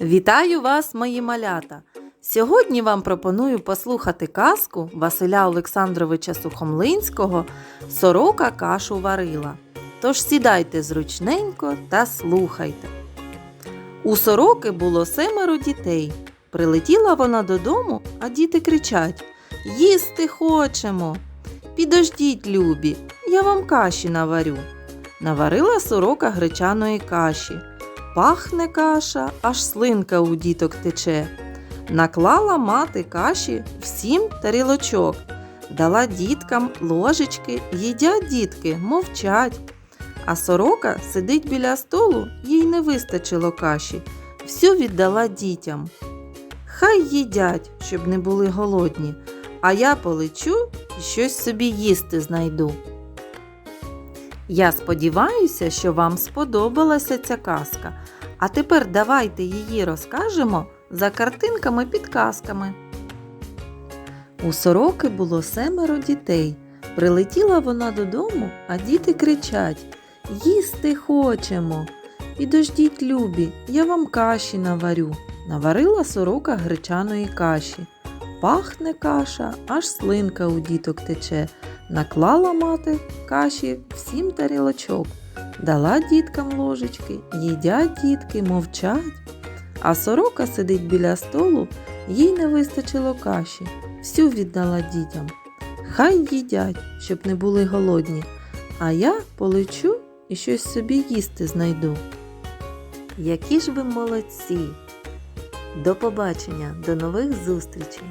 Вітаю вас, мої малята! Сьогодні вам пропоную послухати казку Василя Олександровича Сухомлинського Сорока кашу варила. Тож сідайте зручненько та слухайте. У сороки було семеро дітей. Прилетіла вона додому, а діти кричать Їсти хочемо. Підождіть, любі, я вам каші наварю. Наварила сорока гречаної каші. Пахне каша, аж слинка у діток тече. Наклала мати каші всім тарілочок, дала діткам ложечки, їдять дітки, мовчать. А сорока сидить біля столу, їй не вистачило каші, всю віддала дітям. Хай їдять, щоб не були голодні, а я полечу і щось собі їсти знайду. Я сподіваюся, що вам сподобалася ця казка. А тепер давайте її розкажемо за картинками підказками. У сороки було семеро дітей. Прилетіла вона додому, а діти кричать Їсти хочемо. Підождіть, любі, я вам каші наварю. Наварила сорока гречаної каші. Пахне каша, аж слинка у діток тече. Наклала мати каші всім тарілочок. Дала діткам ложечки, їдять дітки, мовчать. А сорока сидить біля столу, їй не вистачило каші, всю віддала дітям. Хай їдять, щоб не були голодні, а я полечу і щось собі їсти знайду. Які ж ви молодці! До побачення, до нових зустрічей!